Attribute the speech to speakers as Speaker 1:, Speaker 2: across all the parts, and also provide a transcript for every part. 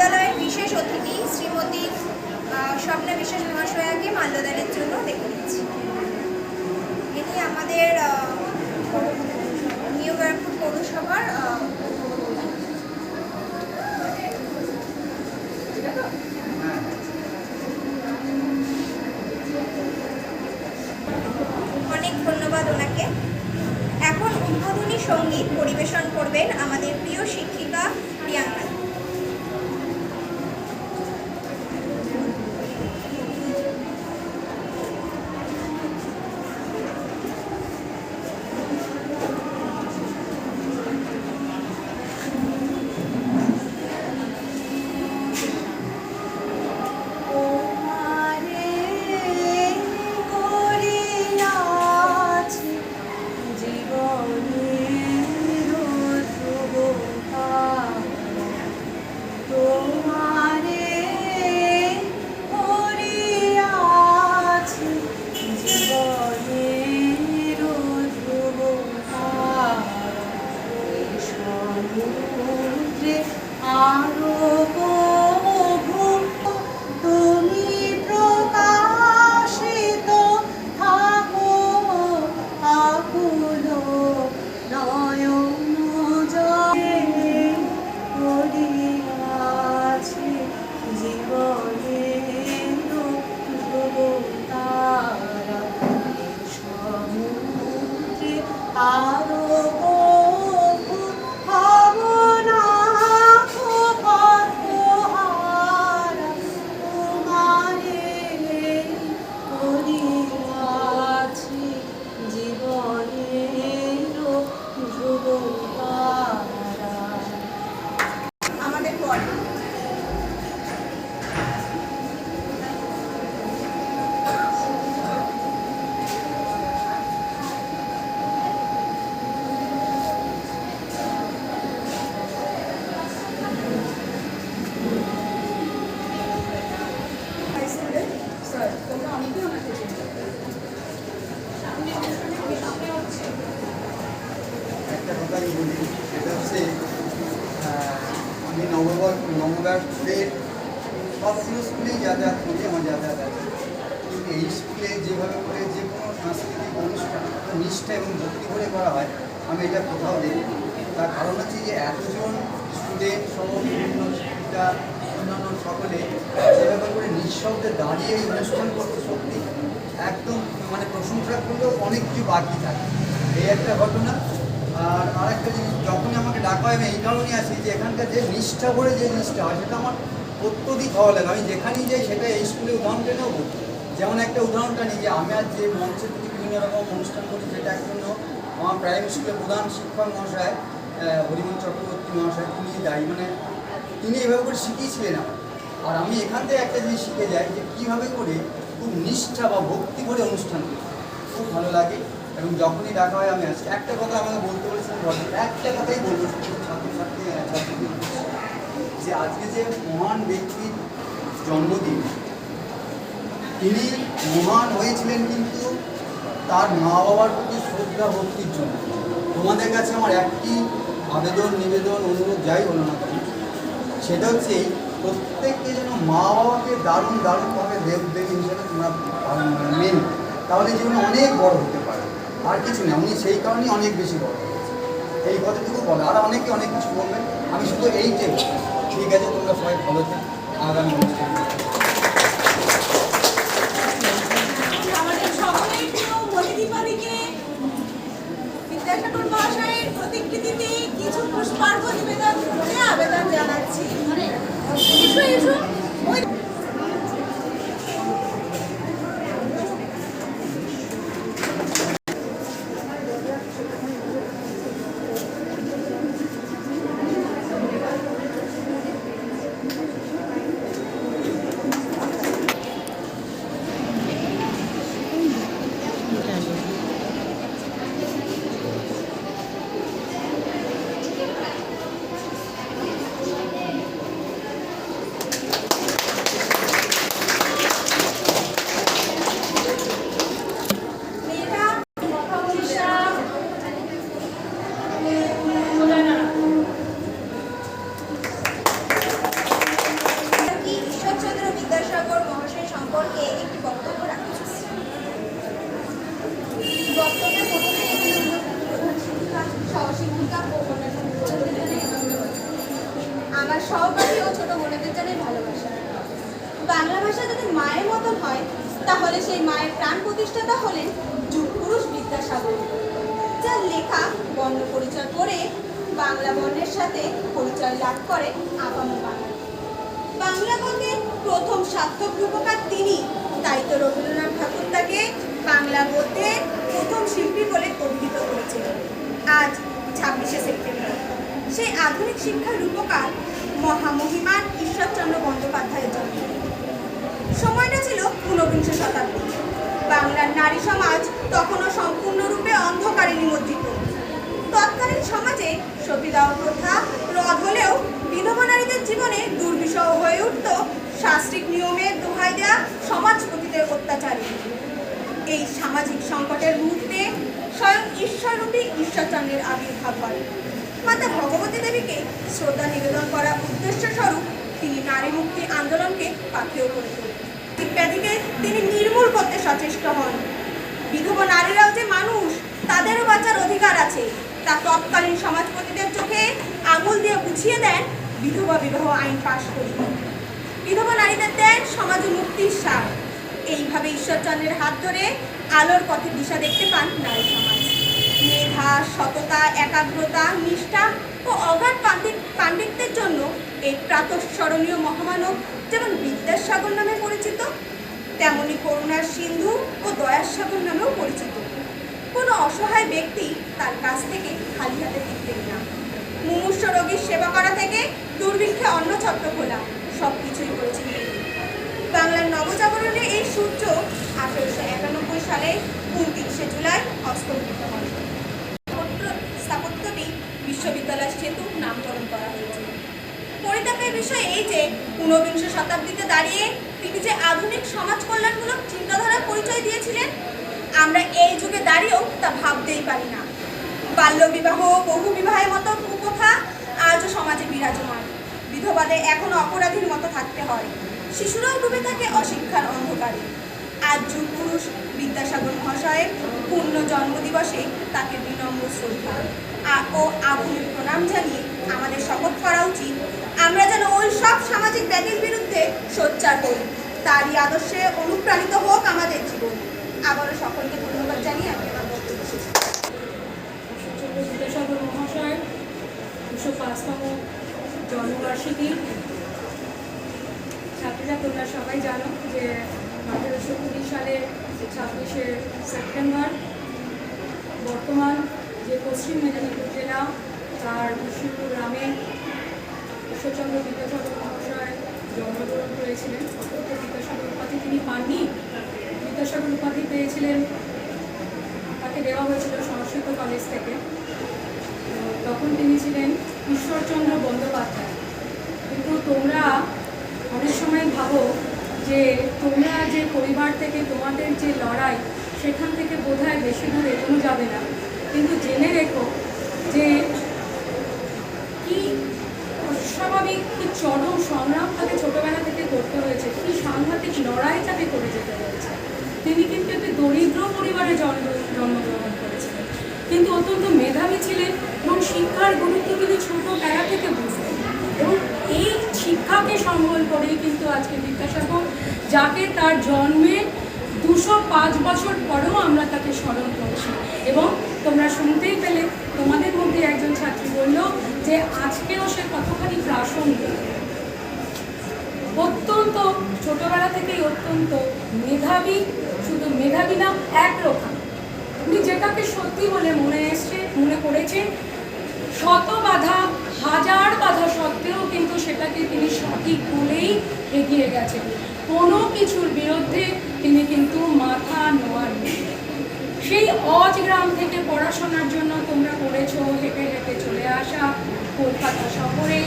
Speaker 1: বিদ্যালয়ের বিশেষ অতিথি শ্রীমতী স্বপ্না বিশ্বাস মহাশয়াকে মাল্যদানের জন্য দেখে নিচ্ছি। ইনি আমাদের নিউ ব্যারাকপুর পৌরসভার অনেক ধন্যবাদ ওনাকে। এখন উদ্বোধনী সংগীত পরিবেশন করবেন আমাদের প্রিয় শিক্ষিকা
Speaker 2: আমি নববর নবগার্ডের সবগুলো স্কুলেই যাতায়াত করি আমার যাতায়াত আছে কিন্তু এই স্কুলে যেভাবে করে যে কোনো সাংস্কৃতিক অনুষ্ঠান, নিষ্ঠা এবং ভক্তি করে করা হয়, আমি এটা কোথাও দেখি তার কারণ হচ্ছে যে এতজন স্টুডেন্ট সহ বিভিন্ন শিক্ষিকা, অন্যান্য সকলে যেভাবে করে নিঃশব্দে দাঁড়িয়ে এই অনুষ্ঠান করতে সত্যি একদম মানে প্রশংসা করলেও অনেক কিছু বাকি থাকে। এই একটা ঘটনা আর আরেকটা জিনিস, যখনই আমাকে ডাকা হয়, আমি এই কারণেই আসি যে এখানকার যে নিষ্ঠা করে যে জিনিসটা হয়, সেটা আমার অত্যধিক ভালো লাগে। আমি যেখানেই যাই, সেটা এই স্কুলে উদাহরণ টেনেও বলি যেমন একটা উদাহরণটা নিই যে, আমি আজ যে মঞ্চে থেকে বিভিন্ন রকম অনুষ্ঠান করি সেটার জন্য আমার প্রাইমারি স্কুলের প্রধান শিক্ষক মহাশয় হরিমন চক্রবর্তী মহাশয়, তিনি দায়ী মানে তিনি এভাবে করে শিখিয়েছিলেন আর আমি এখান থেকে একটা জিনিস শিখে যাই যে, কীভাবে করে খুব নিষ্ঠা বা ভক্তি করে অনুষ্ঠান করি। খুব ভালো লাগে। এবং যখনই ডাকা হয় আমি আসি একটা কথা আমাকে বলতে বলেছিলেন ভদ্র একটা কথাই উদ্দেশ্যে, যে আজকে যে মহান ব্যক্তির জন্মদিন তিনি মহান হয়েছিলেন কিন্তু তার মা বাবার প্রতি শ্রদ্ধা ভক্তির জন্য। তোমাদের কাছে আমার একটি আবেদন নিবেদন অনুরোধ যাই হলো না কেন সেটা হচ্ছে প্রত্যেককে যেন মা বাবাকে দারুণ দারুণভাবে দেব দেবী হিসেবে তোমরা মানে তাহলে জীবনে অনেক বড় হতে আর কিছু না উনি সেই কারণেই অনেক বেশি বড় এই কথাটুকু বলে, আর অনেকে অনেক কিছু বলবেন আমি শুধু এই বলব। ঠিক আছে, তোমরা সবাই ভালো থেকো, আগামী অনুষ্ঠান
Speaker 3: প্রতিকৃতিতে কিছু পুষ্পার্ঘ নিবেদন আবেদন জানাচ্ছি। এসো এসো। প্রতিষ্ঠাতা হলেন যুগপুরুষ বিদ্যাসাগর, যার লেখা, বর্ণ পরিচয় করে বাংলা বর্ণের সাথে পরিচয় লাভ করে আপামর বাঙালি বাংলা গদ্যের প্রথম সার্থক রূপকার তিনি। তাই তো রবীন্দ্রনাথ ঠাকুর তাকে বাংলা গদ্যের প্রথম শিল্পী বলে অভিহিত করেছিলেন। আজ ছাব্বিশে সেপ্টেম্বর। সেই আধুনিক শিক্ষার রূপকার মহামহিমান ঈশ্বরচন্দ্র বন্দ্যোপাধ্যায়ের জন্ম। সময়টা ছিল ঊনবিংশ শতাব্দী বাংলার নারী সমাজ তখনও সম্পূর্ণরূপে অন্ধকারে নিমজ্জিত। তৎকালীন সমাজে সতীদাহ প্রথা, রদ হলেও বিধবা নারীদের জীবনে দুর্বিষহ হয়ে উঠত শাস্ত্রিক নিয়মে দোহাই দেওয়া সমাজপতিদের অত্যাচারে। এই সামাজিক সংকটের মুহূর্তে স্বয়ং ঈশ্বররূপী ঈশ্বরচন্দ্রের আবির্ভাব হয়। মাতা ভগবতী দেবীকে শ্রদ্ধা নিবেদন করার উদ্দেশ্য স্বরূপ তিনি নারী মুক্তি আন্দোলনকে পাথেয় করে তোলেন। ব্যাধিকে তিনি নির্মূল করতে সচেষ্ট হন। বিধবা নারীরাও যে মানুষ, তাদেরও বাঁচার অধিকার আছে। তা তৎকালীন সমাজপতিদের চোখে আঙুল দিয়ে বুঝিয়ে দেন বিধবা বিবাহ আইন পাশ করি। বিধবা নারীদের দেন সমাজ মুক্তির সার এইভাবে ঈশ্বরচন্দ্রের হাত ধরে আলোর পথে দিশা দেখতে পান নারী সমাজ। মেধা, সততা, একাগ্রতা, নিষ্ঠা ও অগাধ পাণ্ডিত পাণ্ডিত্যের জন্য এই প্রাতঃস্মরণীয় মহামানব যেমন বিদ্যাসাগর নামে পরিচিত, তেমনি করুণার সিন্ধু ও দয়ার সাগর নামেও পরিচিত। কোনো অসহায় ব্যক্তি তার কাছ থেকে খালি হাতে ফিরতেন না। মুমূর্ষ রোগীর সেবা করা থেকে দুর্ভিক্ষে অন্ন ছত্র খোলা সব কিছুই করেছেন বাংলার নবজাগরণে এই সূর্য আঠেরোশো একানব্বই সালে উনত্রিশে জুলাই অস্তমিত হয়। ঊনবিংশ শতাব্দীতে দাঁড়িয়ে তিনি যে আধুনিক সমাজ কল্যাণমূলক চিন্তাধারার পরিচয় দিয়েছিলেন, আমরা এই যুগে দাঁড়িয়েও তা ভাবতেই পারি না। বাল্যবিবাহ বহু বিবাহের মতো কুপ্রথা আজও সমাজে বিরাজমান। বিধবাদের এখনও অপরাধীর মতো থাকতে হয়। শিশুরাও ডুবে থাকে অশিক্ষার অন্ধকারে। আজ যুগ পুরুষ বিদ্যাসাগর মহাশয়ের পূর্ণ জন্মদিবসে তাকে বিনম্র শ্রদ্ধা ও আগুনের প্রণাম জানিয়ে আমাদের শপথ করা উচিত আমরা যেন ওই সব সামাজিক ব্যাধির বিরুদ্ধে সোচ্চার করি তারই আদর্শে অনুপ্রাণিত হোক আমাদের জীবন। আবারও সকলকে ধন্যবাদ জানিয়ে আমি আমার বক্তব্য
Speaker 4: বিদ্যাসাগর মহাশয়, দুশো পাঁচতম জন্মবার্ষিকী। ছাত্রীরা, তোমরা সবাই জানো যে আঠেরোশো কুড়ি সালের ছাব্বিশে সেপ্টেম্বর বর্তমান যে পশ্চিম মেদিনীপুর জেলা, তার বিষ্ণুপুর গ্রামে ঈশ্বরচন্দ্র বিদ্যাসাগর মহাশয় জন্মগ্রহণ করেছিলেন। অত্যন্ত বিদ্যাসাগর উপাধি তিনি পাননি। বিদ্যাসাগর উপাধি পেয়েছিলেন, তাকে দেওয়া হয়েছিল সংস্কৃত কলেজ থেকে। তখন তিনি ছিলেন ঈশ্বরচন্দ্র বন্দ্যোপাধ্যায়। কিন্তু তোমরা অনেক সময় ভাবো যে তোমরা যে পরিবার থেকে তোমাদের যে লড়াই, সেখান থেকে বোধহয় বেশি দূর এগোনো যাবে না। কিন্তু জেনে রেখো যে কি অস্বাভাবিক কি চরম সংগ্রাম তাকে ছোটবেলা থেকে করতে হয়েছে। কি সাংঘাতিক লড়াই তাকে করে যেতে হয়েছে। তিনি কিন্তু একটি দরিদ্র পরিবারে জন্ম, জন্মগ্রহণ করেছিলেন। কিন্তু অত্যন্ত মেধাবী ছিলেন এবং শিক্ষার গুরুত্ব তিনি ছোটবেলা থেকে বুঝতেন। এবং এই শিক্ষাকে সম্বল করেই কিন্তু আজকে বিদ্যাসাগর, যাকে তার জন্মে দুশো পাঁচ বছর পরেও আমরা তাকে স্মরণ করছি। এবং তোমরা শুনতেই পেলে, তোমাদের মধ্যে একজন ছাত্রী বলল যে আজকেও সে কতখানি প্রাসঙ্গিক। অত্যন্ত ছোটবেলা থেকেই অত্যন্ত মেধাবী, শুধু মেধাবী না একরকম উনি যেটাকে সত্যি বলে মনে এসছে, মনে করেছেন শত বাধা, হাজার বাধা সত্ত্বেও কিন্তু সেটাকে তিনি সঠিক বলেই এগিয়ে গেছেন। কোনো কিছুর বিরুদ্ধে তিনি কিন্তু মাথা নোয়াননি। সেই অজ গ্রাম থেকে পড়াশোনার জন্য তোমরা পড়েছো হেঁটে হেঁটে চলে আসা কলকাতা শহরে।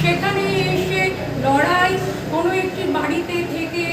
Speaker 4: সেখানে এসে লড়াই, কোনো একটি বাড়িতে থেকে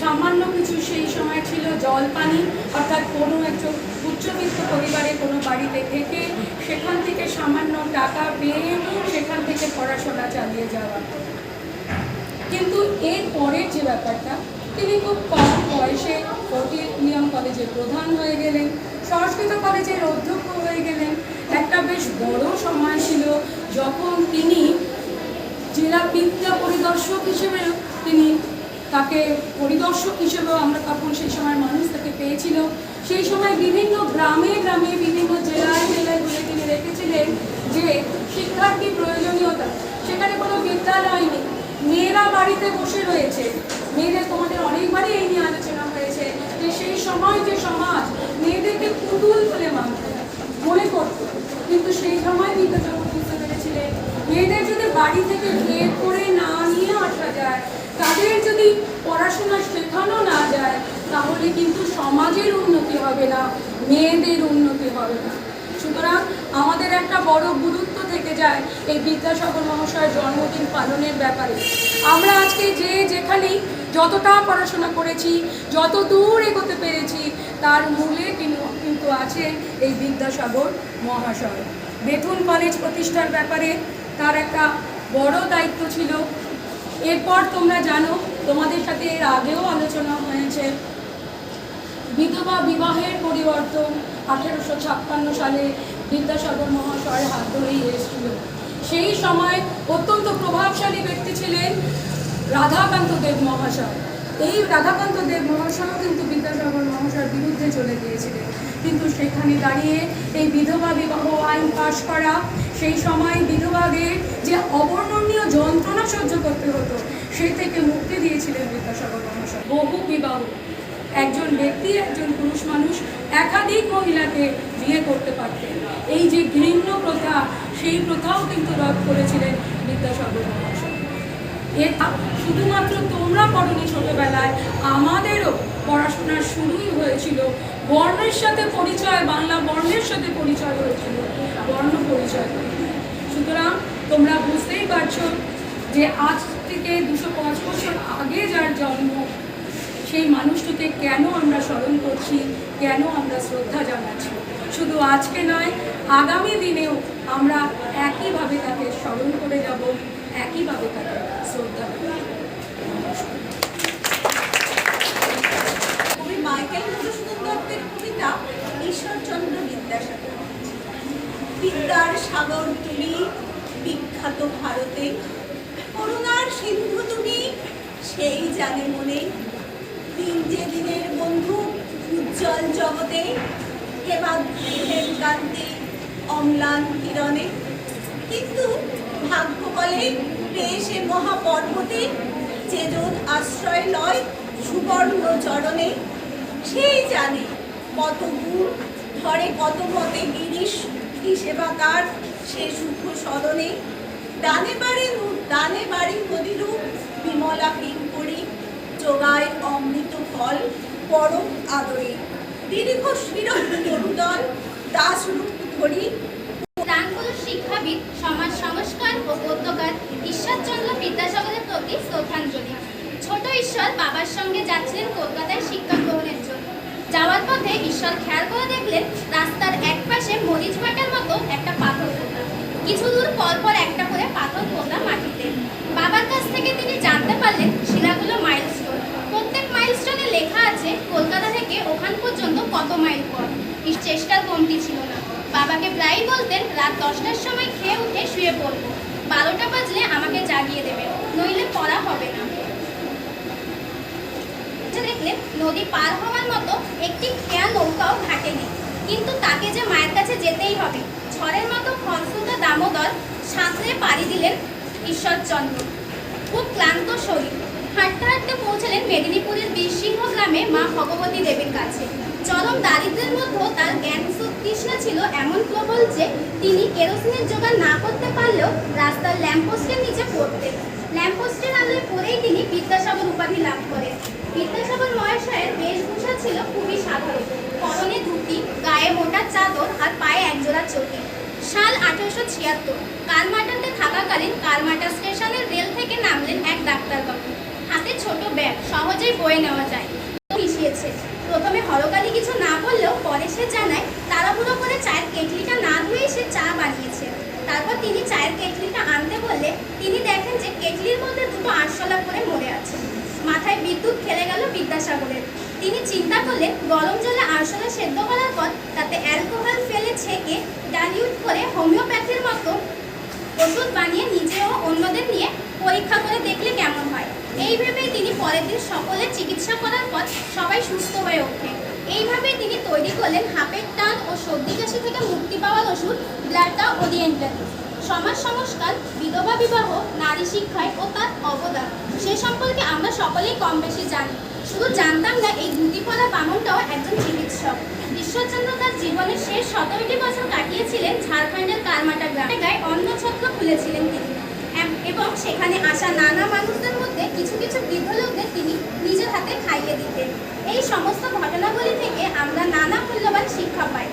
Speaker 4: সামান্য কিছু সেই সময় ছিল জল পানি অর্থাৎ কোনো একজন উচ্চবিত্ত পরিবারে কোনো বাড়িতে থেকে সেখান থেকে সামান্য টাকা পেয়ে সেখান থেকে পড়াশোনা চালিয়ে যাওয়া। কিন্তু এর পরের যে ব্যাপারটা, তিনি খুব কম বয়সে নিয়ম কলেজের প্রধান হয়ে গেলেন, সংস্কৃত কলেজের অধ্যক্ষ হয়ে গেলেন। একটা বেশ বড় সময় ছিল যখন তিনি জেলা বিদ্যা পরিদর্শক হিসেবে তিনি তাকে পরিদর্শক হিসেবেও আমরা তখন সেই সময় মানুষ তাকে পেয়েছিল। সেই সময় বিভিন্ন গ্রামে গ্রামে বিভিন্ন জেলায় জেলায় ঘুরে তিনি রেখেছিলেন যে শিক্ষার কি প্রয়োজনীয়তা? সেখানে কোনো বিদ্যালয় নেই। মেয়েরা বাড়িতে বসে রয়েছে। মেয়েদের তোমাদের অনেকবারই এই নিয়ে আলোচনা হয়েছে যে সেই সময় যে সমাজ মেয়েদেরকে পুতুল বলে মানত মনে করত কিন্তু সেই সময় বিদ্যাসাগর বুঝতে পেরেছিলেন মেয়েদের যদি বাড়ি থেকে বের করে না নিয়ে আসা যায়। তাদের যদি পড়াশোনা শেখানো না যায়, তাহলে কিন্তু সমাজের উন্নতি হবে না, মেয়েদের উন্নতি হবে না। সুতরাং আমাদের একটা বড় গুরুত্ব থেকে যায় এই বিদ্যাসাগর মহাশয়ের জন্মদিন পালনের ব্যাপারে। আমরা আজকে যে যেখানেই যতটা পড়াশোনা করেছি, যত দূর এগোতে পেরেছি, তার মূলে কিন্তু আছে এই বিদ্যাসাগর মহাশয়। বেথুন কলেজ প্রতিষ্ঠার ব্যাপারে তার একটা বড় দায়িত্ব ছিল। এরপর তোমরা জানো, তোমাদের সাথে এর আগেও আলোচনা হয়েছে। বিধবা বিবাহের পরিবর্তন আঠেরোশো ছাপ্পান্ন সালে বিদ্যাসাগর মহাশয়ের হাত ধরেই এসেছিল। সেই সময় অত্যন্ত প্রভাবশালী ব্যক্তি ছিলেন রাধাকান্ত দেব মহাশয়। এই রাধাকান্ত দেব মহাশয়ও কিন্তু বিদ্যাসাগর মহাশয়ের বিরুদ্ধে চলে গিয়েছিলেন। কিন্তু সেখানে দাঁড়িয়ে এই বিধবা বিবাহ আইন পাশ করা, সেই সময় বিধবাদের যে অবর্ণনীয় যন্ত্রণা সহ্য করতে হতো, সে থেকে মুক্তি দিয়েছিলেন বিদ্যাসাগর মহাশয়। বহু বিবাহ, একজন ব্যক্তি, একজন পুরুষ মানুষ একাধিক মহিলাকে বিয়ে করতে পারতেন। এই যে ঘৃণ্য প্রথা, সেই প্রথাও কিন্তু রদ করেছিলেন বিদ্যাসাগর মহাশয়। এটা শুধুমাত্র তোমরা পড়নি ছোটবেলায়, আমাদেরও পড়াশোনা শুরুই হয়েছিল। বর্ণের সাথে পরিচয়, বাংলা বর্ণের সাথে পরিচয় হয়েছিল, বর্ণ পরিচয় সুতরাং তোমরা বুঝতেই পারছ যে আজ থেকে দুশো পাঁচ বছর আগে যার জন্ম, সেই মানুষটিকে কেন আমরা স্মরণ করছি, কেন আমরা শ্রদ্ধা জানাচ্ছি। শুধু আজকে নয়, আগামী দিনেও আমরা একইভাবে তাকে স্মরণ করে যাব একইভাবে তাকে শ্রদ্ধা করব
Speaker 3: কবি মাইকেল মধুসূদন দত্তের কবিতা ঈশ্বরচন্দ্র বিদ্যাসাগর বিদ্যার সাগর তুমি বিখ্যাত ভারতে করুণার সিন্ধু তুমি সেই জানে মনে দিন যে দিনের বন্ধু উজ্জ্বল জগতে হেমাদ্রিহের কান্তি অম্লান কিরণে কিন্তু ভাগ্য বলে পেশে মহাপর্বতে চেজন আশ্রয় লয় সুবর্ণ চরণে সেই জানে কত গুণ, ধরে কত মতে গিরিশ, কি সেবা তার সে সুখ সদনে ডানে বাড়ি নু- ডানে বাড়ি নদীরূপ বিমলা পিঙ্করি যোগায় অমৃত ফল পরম আদরে। দীর্ঘ শির তরুদল, দাস রূপ ধরি।
Speaker 5: শিক্ষাবিদ সমাজ সংস্কার ও ঈশ্বরচন্দ্র বিদ্যাসাগরের প্রতি শ্রদ্ধাঞ্জলি। ছোট ঈশ্বর বাবার সঙ্গে যাচ্ছিলেন কলকাতায় শিক্ষা গ্রহণের জন্য। যাওয়ার পথে ঈশ্বর খেয়াল করে দেখলেন রাস্তার এক পাশে মরিচ ভাটার মতো একটা পাথর পোতা কিছু দূর পর পর একটা করে পাথর পোতা মাটিতে। বাবার কাছ থেকে তিনি জানতে পারলেন শিলাগুলো মাইলস্টোন প্রত্যেক মাইলস্টোনে লেখা আছে, কলকাতা থেকে ওখান পর্যন্ত কত মাইল পর চেষ্টার কমতি ছিল না। বাবাকে প্রায়ই বলতেন, রাত দশটার সময় খেয়ে উঠে শুয়ে পড়ব। দেবে, নইলে পড়া হবে না। দেখলেন নদী পার হওয়ার মতো একটি খেয়া নৌকাও ঘাটে নেই কিন্তু তাকে যে মায়ের কাছে যেতেই হবে, ঝড়ের মতো খরস্রোতা দামোদর সাঁতরে পাড়ি দিলেন ঈশ্বরচন্দ্র। খুব ক্লান্ত শরীর। হাঁটতে হাঁটতে পৌঁছলেন মেদিনীপুরের বীরসিংহ গ্রামে মা ভগবতী দেবীর কাছে। চরম দারিদ্রের মধ্যেও তার জ্ঞান তৃষ্ণা ছিল এমন প্রবল যে, তিনি কেরোসিনের জোগাড় না করতে পারলেও রাস্তার ল্যাম্পপোস্টের তিনি বিদ্যাসাগর উপাধি লাভ করেন বিদ্যাসাগর মহাশয়ের বেশভূষা ছিল খুবই সাধারণ। পরনে ধুতি, গায়ে মোটা চাদর আর পায়ে একজোড়া চটি। সাল আঠারোশো ছিয়াত্তর, কালমাটাতে থাকাকালীন কালমাটা স্টেশনের রেল থেকে নামলেন এক ডাক্তারবাবু। হাতে ছোট ব্যাগ, সহজেই বয়ে নেওয়া যায়। মিশিয়েছে প্রথমে হরকালি কিছু না বললেও পরে সে জানায় তাড়াহুড়ো করে চায়ের কেটলিটা না ধুয়ে সে চা বানিয়েছে তারপর তিনি চায়ের কেটলিটা আনতে বললে তিনি দেখেন যে কেটলির মধ্যে দুটো আরশোলা করে মরে আছে। মাথায় বিদ্যুৎ খেলে গেল বিদ্যাসাগরের। তিনি চিন্তা করলেন গরম জলে আরশোলা সেদ্ধ করার পর তাতে অ্যালকোহল ফেলে ছেঁকে ডালিউট করে হোমিওপ্যাথির মতো ওষুধ বানিয়ে নিজে ও অন্যদের নিয়ে পরীক্ষা করে দেখলে কেমন হয়। এই ভেবেই তিনি পরের দিন সকলের চিকিৎসা করার পর সবাই সুস্থ হয়ে ওঠে। এইভাবেই তিনি তৈরি করলেন হাঁপের টান ও সর্দি কাশি থেকে মুক্তি পাওয়ার ওষুধ ব্লাডটা ওরিয়েন্টাল সমাজ সংস্কার, বিধবা বিবাহ, নারী শিক্ষায় ও তার অবদান। সে সম্পর্কে আমরা সকলেই কম বেশি জানি। শুধু জানতাম না, এই ধুতি পরা বামনটাও একজন চিকিৎসক। ঈশ্বরচন্দ্র তার জীবনের শেষ সতেরোটি বছর কাটিয়েছিলেন ঝাড়খণ্ডের কারমাটা গ্রামে। গায়ে অন্ন ছত্র খুলেছিলেন তিনি। এবং সেখানে আসা নানা মানুষদের মধ্যে কিছু কিছু বৃদ্ধ লোকদের তিনি নিজের হাতে খাইয়ে দিতেন। এই সমস্ত ঘটনাগুলি থেকে আমরা নানা মূল্যবান শিক্ষা পাই।